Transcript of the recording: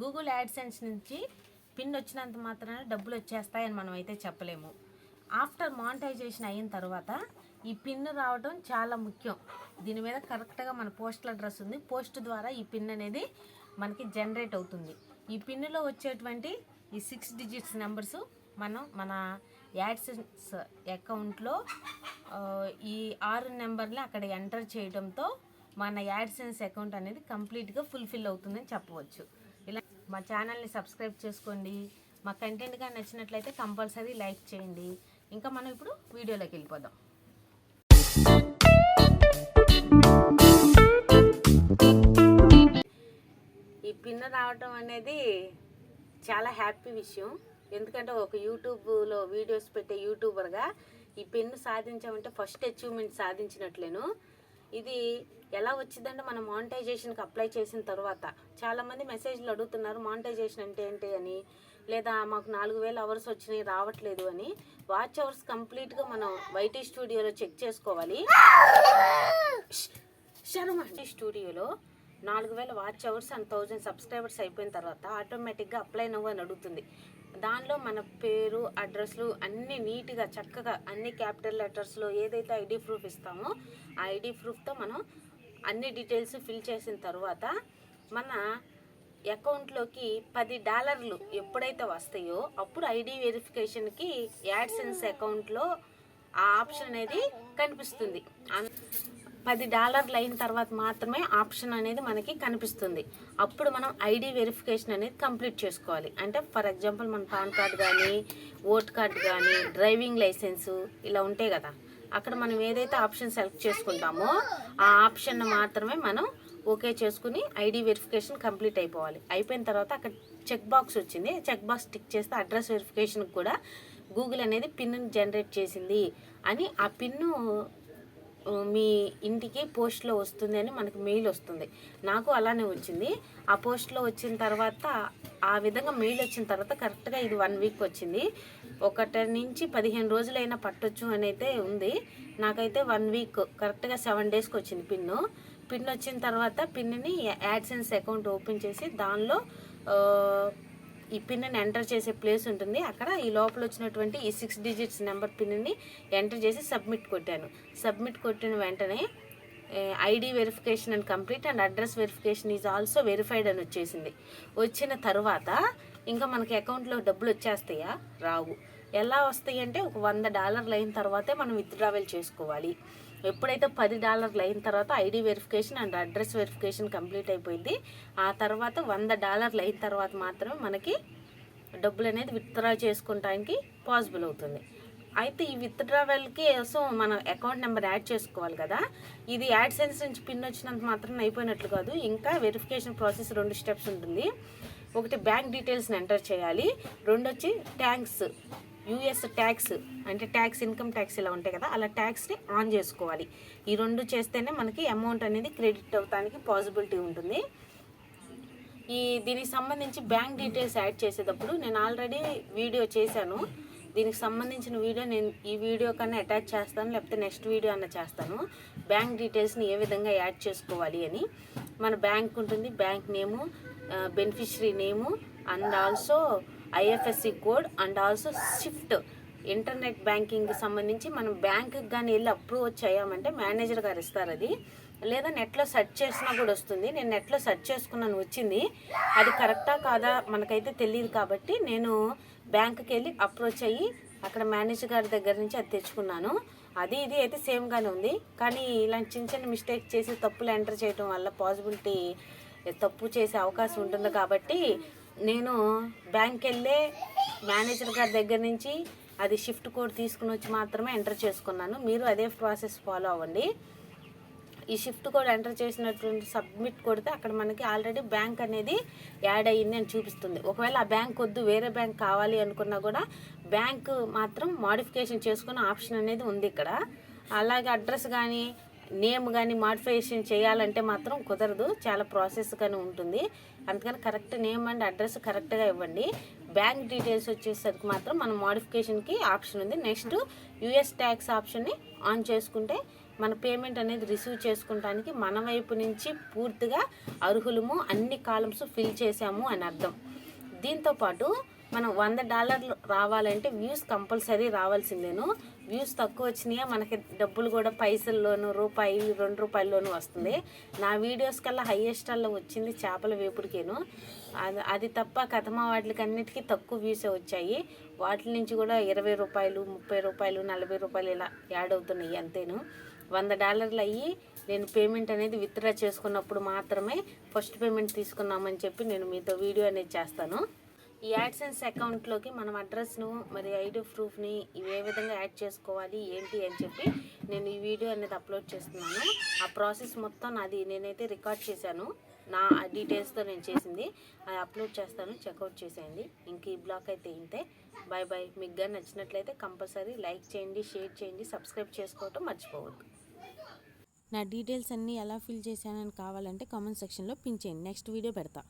Google AdSense నుంచి pin వచ్చినంత మాత్రాన డబ్బులు వచ్చేస్తాయని మనం అయితే చెప్పలేము. ఆఫ్టర్ మానిటైజేషన్ అయిన తర్వాత ఈ పిన్ రావడం చాలా ముఖ్యం. దీని మీద కరెక్ట్గా మన పోస్టల్ అడ్రస్ ఉంది. పోస్ట్ ద్వారా ఈ పిన్ అనేది మనకి జనరేట్ అవుతుంది. ఈ పిన్నులో వచ్చేటువంటి ఈ సిక్స్ డిజిట్స్ నెంబర్స్ మనం మన యాడ్సెన్స్ అకౌంట్లో ఈ ఆరు నెంబర్ని అక్కడ ఎంటర్ చేయడంతో మన యాడ్సెన్స్ అకౌంట్ అనేది కంప్లీట్గా ఫుల్ఫిల్ అవుతుందని చెప్పవచ్చు. మా ఛానల్ని సబ్స్క్రైబ్ చేసుకోండి. మా కంటెంట్ కానీ నచ్చినట్లయితే కంపల్సరీ లైక్ చేయండి. ఇంకా మనం ఇప్పుడు వీడియోలోకి వెళ్ళిపోదాం. ఈ పిన్న రావటం అనేది చాలా హ్యాపీ విషయం. ఎందుకంటే ఒక యూట్యూబ్లో వీడియోస్ పెట్టే యూట్యూబర్గా ఈ పెన్ను సాధించామంటే ఫస్ట్ అచీవ్మెంట్ సాధించినట్లేను. ఇది ఎలా వచ్చిందంటే మనం మానిటైజేషన్కి అప్లై చేసిన తర్వాత చాలామంది మెసేజ్లు అడుగుతున్నారు మానిటైజేషన్ అంటే ఏంటి అని? లేదా మాకు నాలుగు వేల అవర్స్ వచ్చినాయి రావట్లేదు అని. వాచ్ అవర్స్ కంప్లీట్గా మనం వైటీ స్టూడియోలో చెక్ చేసుకోవాలి. శర్మ స్టూడియోలో నాలుగు వేల watch hours and thousand subscribers అయిపోయిన తర్వాత ఆటోమేటిక్గా అప్లై నవ్వు అని అడుగుతుంది. దానిలో మన పేరు అడ్రస్లు అన్నీ నీట్గా చక్కగా అన్ని క్యాపిటల్ లెటర్స్లో ఏదైతే ఐడి ప్రూఫ్ ఇస్తామో ఆ ఐడి ప్రూఫ్తో మనం అన్ని డీటెయిల్స్ ఫిల్ చేసిన తర్వాత మన అకౌంట్లోకి పది డాలర్లు ఎప్పుడైతే వస్తాయో అప్పుడు ఐడి వెరిఫికేషన్కి యాడ్సెన్స్ అకౌంట్లో ఆ ఆప్షన్ అనేది కనిపిస్తుంది. అన్- పది డాలర్లు అయిన తర్వాత మాత్రమే ఆప్షన్ అనేది మనకి కనిపిస్తుంది. అప్పుడు మనం ఐడి వెరిఫికేషన్ అనేది కంప్లీట్ చేసుకోవాలి. అంటే ఫర్ ఎగ్జాంపుల్ మన పాన్ కార్డ్ కానీ ఓట్ కార్డ్ కానీ డ్రైవింగ్ లైసెన్సు ఇలా ఉంటాయి కదా. అక్కడ మనం ఏదైతే ఆప్షన్ సెలెక్ట్ చేసుకుంటామో ఆ ఆప్షన్ మాత్రమే మనం ఓకే చేసుకుని ఐడి వెరిఫికేషన్ కంప్లీట్ అయిపోవాలి. అయిపోయిన తర్వాత అక్కడ చెక్ బాక్స్ వచ్చింది. చెక్ బాక్స్ టిక్ చేస్తే అడ్రస్ వెరిఫికేషన్కి కూడా గూగుల్ అనేది పిన్ను జనరేట్ చేసింది అని ఆ పిన్ను మీ ఇంటికి పోస్ట్లో వస్తుంది అని మనకు మెయిల్ వస్తుంది. నాకు అలానే వచ్చింది. ఆ పోస్ట్లో వచ్చిన తర్వాత ఆ విధంగా మెయిల్ వచ్చిన తర్వాత కరెక్ట్గా ఇది వన్ వీక్ వచ్చింది. ఒకటి నుంచి పదిహేను రోజులైనా పట్టొచ్చు అని అయితే ఉంది. నాకైతే వన్ వీక్ కరెక్ట్గా సెవెన్ డేస్కి వచ్చింది పిన్ను. పిన్ వచ్చిన తర్వాత పిన్ని యాడ్సెన్స్ అకౌంట్ ఓపెన్ చేసి దానిలో ఈ పిన్ని ఎంటర్ చేసే ప్లేస్ ఉంటుంది. అక్కడ ఈ లోపల వచ్చినటువంటి ఈ సిక్స్ డిజిట్స్ నెంబర్ పిన్ని ఎంటర్ చేసి సబ్మిట్ కొట్టాను. సబ్మిట్ కొట్టిన వెంటనే ID verification and complete and address verification is also verified అని వచ్చేసింది. వచ్చిన తర్వాత ఇంకా మనకి అకౌంట్లో డబ్బులు వచ్చేస్తాయా? రావు. ఎలా వస్తాయి అంటే ఒక వంద డాలర్లు అయిన తర్వాతే మనం విత్డ్రావెల్ చేసుకోవాలి. ఎప్పుడైతే పది డాలర్లు అయిన తర్వాత ID verification and address verification complete అయిపోయింది ఆ తర్వాత వంద డాలర్లు అయిన తర్వాత మాత్రమే మనకి డబ్బులు అనేది విత్డ్రా చేసుకోవడానికి పాసిబుల్ అవుతుంది. అయితే ఈ విత్డ్రావెల్కి కోసం మన అకౌంట్ నెంబర్ యాడ్ చేసుకోవాలి కదా. ఇది యాడ్ సెన్స్ నుంచి పిన్ వచ్చినంత మాత్రం అయిపోయినట్లు కాదు. ఇంకా వెరిఫికేషన్ ప్రాసెస్ రెండు స్టెప్స్ ఉంటుంది. ఒకటి బ్యాంక్ డీటెయిల్స్ని ఎంటర్ చేయాలి. రెండు వచ్చి ట్యాంక్స్. యూఎస్ ట్యాక్స్ అంటే ట్యాక్స్ ఇన్కమ్ ట్యాక్స్ ఇలా ఉంటాయి కదా అలా ట్యాక్స్ని ఆన్ చేసుకోవాలి. ఈ రెండు చేస్తేనే మనకి అమౌంట్ అనేది క్రెడిట్ అవ్వడానికి పాసిబిలిటీ ఉంటుంది. ఈ దీనికి సంబంధించి బ్యాంక్ డీటెయిల్స్ యాడ్ చేసేటప్పుడు నేను ఆల్రెడీ వీడియో చేశాను. దీనికి సంబంధించిన వీడియో నేను ఈ వీడియో కన్నా అటాచ్ చేస్తాను లేకపోతే నెక్స్ట్ వీడియో అన్న చేస్తాను. బ్యాంక్ డీటెయిల్స్ని ఏ విధంగా యాడ్ చేసుకోవాలి అని. మన బ్యాంక్ ఉంటుంది bank name beneficiary name and also IFSC code and also shift. Internet బ్యాంకింగ్కి సంబంధించి మనం బ్యాంకుకి కానీ వెళ్ళి అప్రూవ్ అయ్యామంటే మేనేజర్ గారు ఇస్తారు అది. లేదా నెట్లో సెర్చ్ చేసినా కూడా వస్తుంది. నేను నెట్లో సెర్చ్ చేసుకున్నాను వచ్చింది. అది కరెక్టా కాదా మనకైతే తెలియదు కాబట్టి నేను బ్యాంకుకి వెళ్ళి అప్రోచ్ అయ్యి అక్కడ మేనేజర్ గారి దగ్గర నుంచి అది తెచ్చుకున్నాను. అది ఇది అయితే సేమ్గానే ఉంది. కానీ ఇలాంటి చిన్న చిన్న మిస్టేక్ చేసి తప్పులు ఎంటర్ చేయడం వల్ల పాసిబిలిటీ తప్పు చేసే అవకాశం ఉంటుంది కాబట్టి నేను బ్యాంక్ వెళ్ళే మేనేజర్ గారి దగ్గర నుంచి అది షిఫ్ట్ కోడ్ తీసుకుని వచ్చి మాత్రమే ఎంటర్ చేసుకున్నాను. మీరు అదే ప్రాసెస్ ఫాలో అవ్వండి. ఈ షిఫ్ట్ కోడ్ ఎంటర్ చేసినటువంటి సబ్మిట్ కొడితే అక్కడ మనకి ఆల్రెడీ బ్యాంక్ అనేది యాడ్ అయ్యింది అని చూపిస్తుంది. ఒకవేళ ఆ బ్యాంక్ వద్దు వేరే బ్యాంక్ కావాలి అనుకున్నా కూడా బ్యాంక్ మాత్రం మాడిఫికేషన్ చేసుకునే ఆప్షన్ అనేది ఉంది ఇక్కడ. అలాగే అడ్రస్ కానీ నేమ్ కానీ మాడిఫికేషన్ చేయాలంటే మాత్రం కుదరదు. చాలా ప్రాసెస్ కానీ ఉంటుంది. అందుకని కరెక్ట్ నేమ్ అండ్ అడ్రస్ కరెక్ట్గా ఇవ్వండి. బ్యాంక్ డీటెయిల్స్ వచ్చేసరికి మాత్రం మనం మాడిఫికేషన్కి ఆప్షన్ ఉంది. నెక్స్ట్ యూఎస్ ట్యాక్స్ ఆప్షన్ని ఆన్ చేసుకుంటే మన పేమెంట్ అనేది రిసీవ్ చేసుకుంటానికి మన వైపు నుంచి పూర్తిగా అర్హులము అన్ని కాలమ్స్ ఫిల్ చేసాము అని అర్థం. దీంతోపాటు మనం వంద డాలర్లు రావాలంటే వ్యూస్ కంపల్సరీ రావాల్సిందేను. వ్యూస్ తక్కువ వచ్చినాయా మనకి డబ్బులు కూడా పైసల్లోనూ రూపాయి రెండు రూపాయల్లోనూ వస్తుంది. నా వీడియోస్ కల్లా హయ్యెస్ట్ అలా వచ్చింది చేపల వేపుడికేను. అది అది తప్ప కథమా వాటికి అన్నిటికీ తక్కువ వ్యూసే వచ్చాయి. వాటి నుంచి కూడా ఇరవై రూపాయలు ముప్పై రూపాయలు నలభై రూపాయలు ఇలా యాడ్ అవుతున్నాయి అంతేను. వంద డాలర్లు అయ్యి నేను పేమెంట్ అనేది విత్డ్రా చేసుకున్నప్పుడు మాత్రమే ఫస్ట్ పేమెంట్ తీసుకున్నామని చెప్పి నేను మీతో వీడియో అనేది చేస్తాను. ఈ యాడ్సెన్స్ అకౌంట్లోకి మనం అడ్రస్ను మరి ఐడి ప్రూఫ్ని ఇవి ఏ విధంగా యాడ్ చేసుకోవాలి ఏంటి అని చెప్పి నేను ఈ వీడియో అనేది అప్లోడ్ చేస్తున్నాను. ఆ ప్రాసెస్ మొత్తం నాది నేనైతే రికార్డ్ చేశాను. నా డీటెయిల్స్తో నేను చేసింది. అది అప్లోడ్ చేస్తాను చెక్అవుట్ చేసేయండి. ఇంక ఈ బ్లాగ్ అయితే ఇంతే. బాయ్ బాయ్ మీకు కానీ నచ్చినట్లయితే కంపల్సరీ లైక్ చేయండి షేర్ చేయండి సబ్స్క్రైబ్ చేసుకోవటం మర్చిపోవద్దు. నా డీటెయిల్స్ అన్నీ ఎలా ఫిల్ చేశానని కావాలంటే కామెంట్ సెక్షన్లో పిన్ చేయండి. నెక్స్ట్ వీడియో పెడతా.